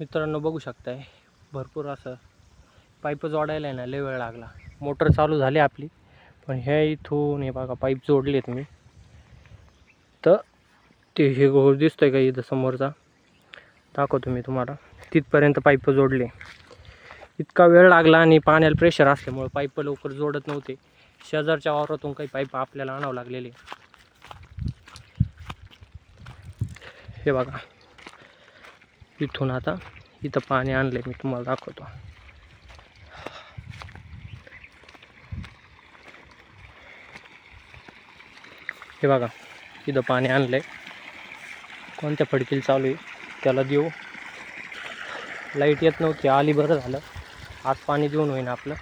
मित्रांनो बघू शकताय. भरपूर असं पाईप जोडायला आहे ना लय वेळ लागला. मोटर चालू झाली आपली. पण ह्या इथून हे बघा पाईप जोडलेत मी. तर ते हे गोळ दिसतं आहे का इथं समोरचा? दाखवतो मी तुम्हाला. तिथपर्यंत पाईप जोडले. इतका वेळ लागला आणि पाण्याला प्रेशर असल्यामुळे पाईप लवकर जोडत नव्हते. शेजारच्या वावरातून काही पाईप आपल्याला आणावं लागलेले. हे बघा. इथून आता इथं पाणी आणलं मी तुम्हाला दाखवतो. हे बघा इथं पाणी आणलंय. कोणत्या फडकीला चालू आहे त्याला देऊ. लाइट येत नव्हती आली बरं झालं. आज पाणी देऊन होईन आपलं.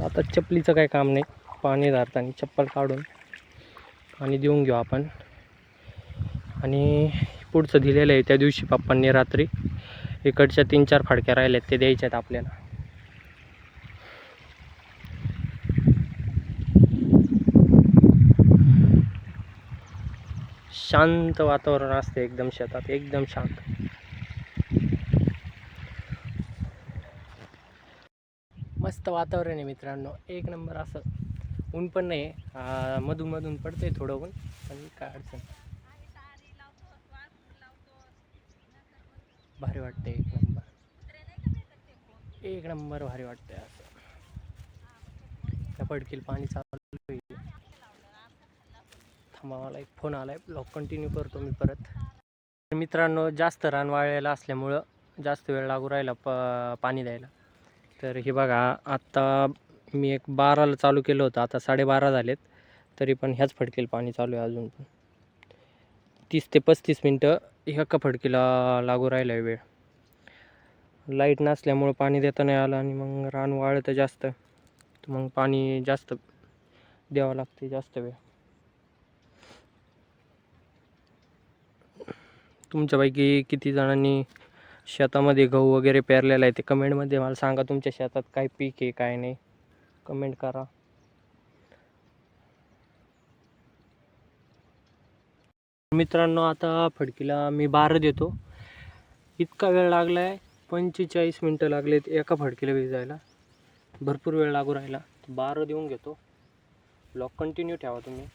आता चपलीचं काही काम नाही. पाणी धारताना चप्पल काढून आणि देऊन घेऊ आपण. आणि पुढचं दिलेलं आहे त्या दिवशी पप्पांनी रात्री इकडच्या तीन चार फाडक्या राहिल्यात ते द्यायच्या आहेत आपल्याला. शांत वातावरण असते एकदम शेतात एकदम शांत. मस्त वातावरण आहे मित्रांनो एक नंबर असं. ऊन पण नाही आहे. मधून मधून पडतंय थोडं ऊन पण काय अडचण भारी वाटते एक नंबर. एक नंबर भारी वाटतंय असं. त्या पडकील पाणी चालू आहे. थांबा मला एक फोन आलाय. ब्लॉक कंटिन्यू करतो मी परत. मित्रांनो जास्त रान वाळलेलं असल्यामुळं जास्त वेळ लागू राहिला प पाणी द्यायला. तर हे बघा आत्ता मी एक बाराला चालू केलं होतं. आता साडेबारा झालेत. तरी पण ह्याच फडकेल पाणी चालू आहे अजून पण. तीस ते पस्तीस मिनटं एका फडकीला लागू राहिला आहे वेळ. लाइट नसल्यामुळं पाणी देता नाही आलं आणि मग रान वाळतं जास्त. तर मग पाणी जास्त द्यावं लागते जास्त वेळ. तुमच्यापैकी किती जणांनी शेतामध्ये गहू वगैरे पेरलेला आहे ते कमेंटमध्ये मला सांगा. तुमच्या शेतात काय पीक आहे काय नाही? कमेंट करा. मित्रांनो आता फडकीला मी बारा देतो. इतका वेळ लागला आहे पंचेचाळीस मिनटं लागलेत एका फडकीला भिजायला. भरपूर वेळ लागू राहिला. बारा देऊन घेतो. ब्लॉक कंटिन्यू ठेवा तुम्ही.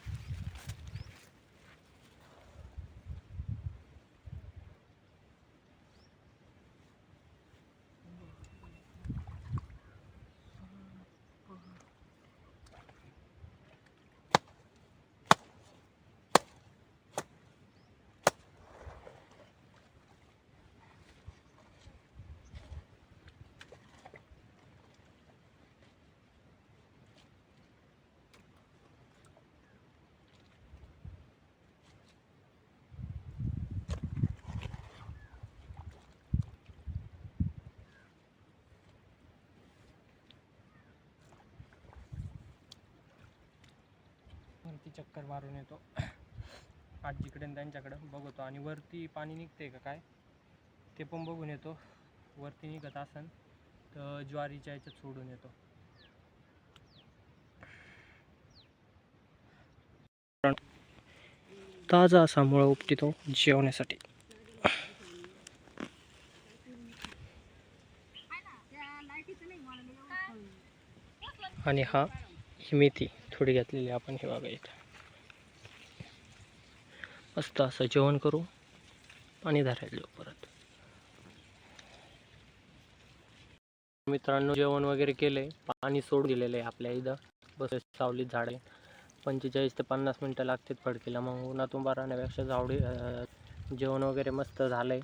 वरती चक्कर मारून येतो. आजीकडे आणि त्यांच्याकडं बघतो. आणि वरती पाणी निघते का काय ते पण बघून येतो. वरती निघत असन तर ज्वारीच्या याच्यात सोडून येतो. ताजा असा मुळा उपटितो जेवण्यासाठी. आणि हा ही मेथी थोडी घातलेली आपण हे बघा इथं. मस्त असं जेवण करू पाणी धरायला जाऊ परत. मित्रांनो जेवण वगैरे केले पाणी सोडून दिलेलं आहे आपल्या इथं. बस सावलीत झाडे पंचेचाळीस ते पन्नास मिनटं लागतात फडकीला. मग उन्हातून उभा राहण्यापेक्षा झावडी जेवण वगैरे मस्त झालं आहे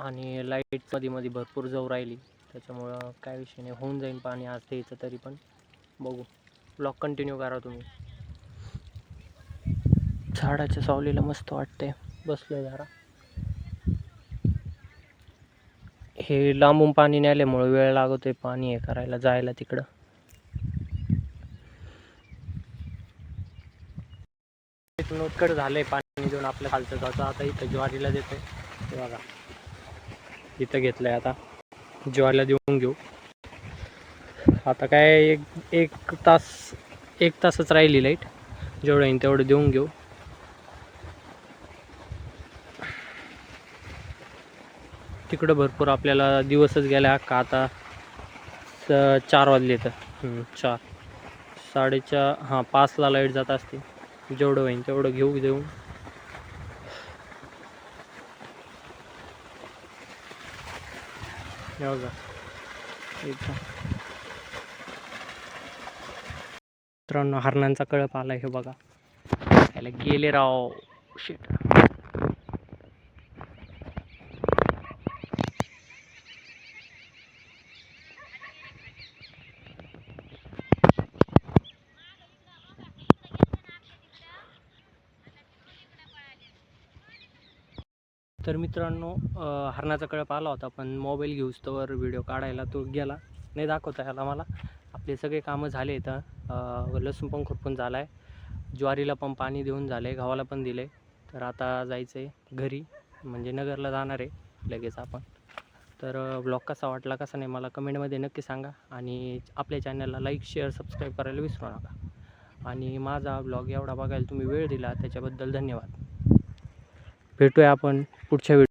आणि लाइटमध्ये मध्ये भरपूर जाऊ राहिली. त्याच्यामुळं काय विषय नाही. होऊन जाईल पाणी आज द्यायचं तरी पण. बघू. ब्लॉक कंटिन्यू करा तुम्ही. झाडाच्या सावलीला मस्त वाटते बसलोय जरा. हे लांबून पाणी न्याल्यामुळे वेळ लागतोय पाणी हे करायला जायला तिकडं. उत्कट झालंय पाणी देऊन आपल्या खालचं जातं आता इथं ज्वारीला देतोय. हे बघा. इथं घेतलंय आता. ज्वारीला देऊन घेऊ. आता काय एक एक तास एक तासच राहिली लाइट. जेवढं येईन तेवढं देऊन घेऊ. तिकडं भरपूर आपल्याला दिवसच गेला का आता चार वाजले तर. चार. साडेचार हां पाचला लाइट जात असते. जेवढं होईन तेवढं घेऊ देऊन. मित्रांनो हरणांचा कळप आला हे बघा. याला गेले राव. शेट तर मित्रांनो हरणाचा कळप आला होता पण मोबाईल घेऊस तर व्हिडिओ काढायला तो गेला. नाही दाखवता आला मला. आपले सगळे कामं झाले इथं. लसूण पण खुरपून झाला आहे ज्वारीला पण पाणी देऊन झालं आहे गव्हाला पण दिले तर आता जायचं आहे घरी म्हणजे नगरला जाणार आहे लगेच आपण. तर ब्लॉग कसा वाटला कसा नाही मला कमेंटमध्ये नक्की सांगा. आणि आपल्या चॅनलला लाईक शेअर सबस्क्राईब करायला विसरू नका. आणि माझा ब्लॉग एवढा बघायला तुम्ही वेळ दिला त्याच्याबद्दल धन्यवाद. भेटूया आपण पुढच्या वेळी